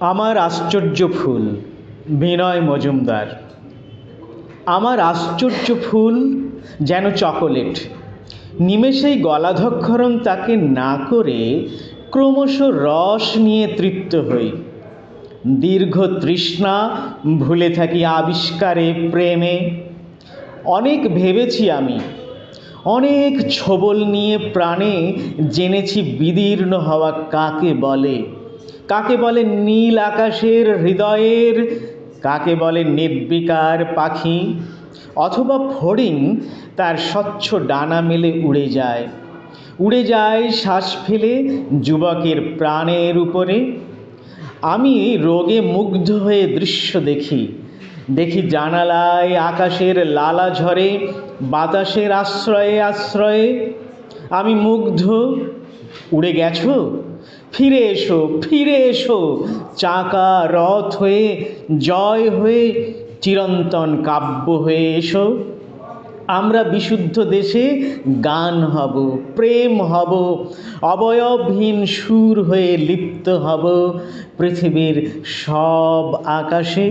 আমার আশ্চর্য ফুল, বিনয় মজুমদার। আমার আশ্চর্য ফুল যেন চকোলেট। নিমেষেই গলাধক্ষরণ তাকে না করে ক্রমশ রস নিয়ে তৃপ্ত হই। দীর্ঘ তৃষ্ণা ভুলে থাকি আবিষ্কারে প্রেমে। অনেক ভেবেছি আমি, অনেক ছোবল নিয়ে প্রাণে জেনেছি বিদীর্ণ হওয়া কাকে বলে। কাকে বলে নীল আকাশের হৃদয়ের? কাকে বলে নির্বিকার পাখি? অথবা ফড়িং তার স্বচ্ছ ডানা মেলে উড়ে যায়। উড়ে যায় শ্বাস ফেলে যুবকের প্রাণের উপরে। আমি রোগে মুগ্ধ হয়ে দৃশ্য দেখি। দেখি জানালায় আকাশের লালা ঝরে, বাতাসের আশ্রয়ে আশ্রয়ে। আমি মুগ্ধ। উড়ে গেছো? ফিরে এসো ফিরে এসো। চাকা রথ হয়ে, জয় হয়ে, চিরন্তন কাব্য হয়ে এসো। আমরা বিশুদ্ধ দেশে গান হব, প্রেম হব, অবয়বহীন সুর হয়ে লিপ্ত হব পৃথিবীর সব আকাশে।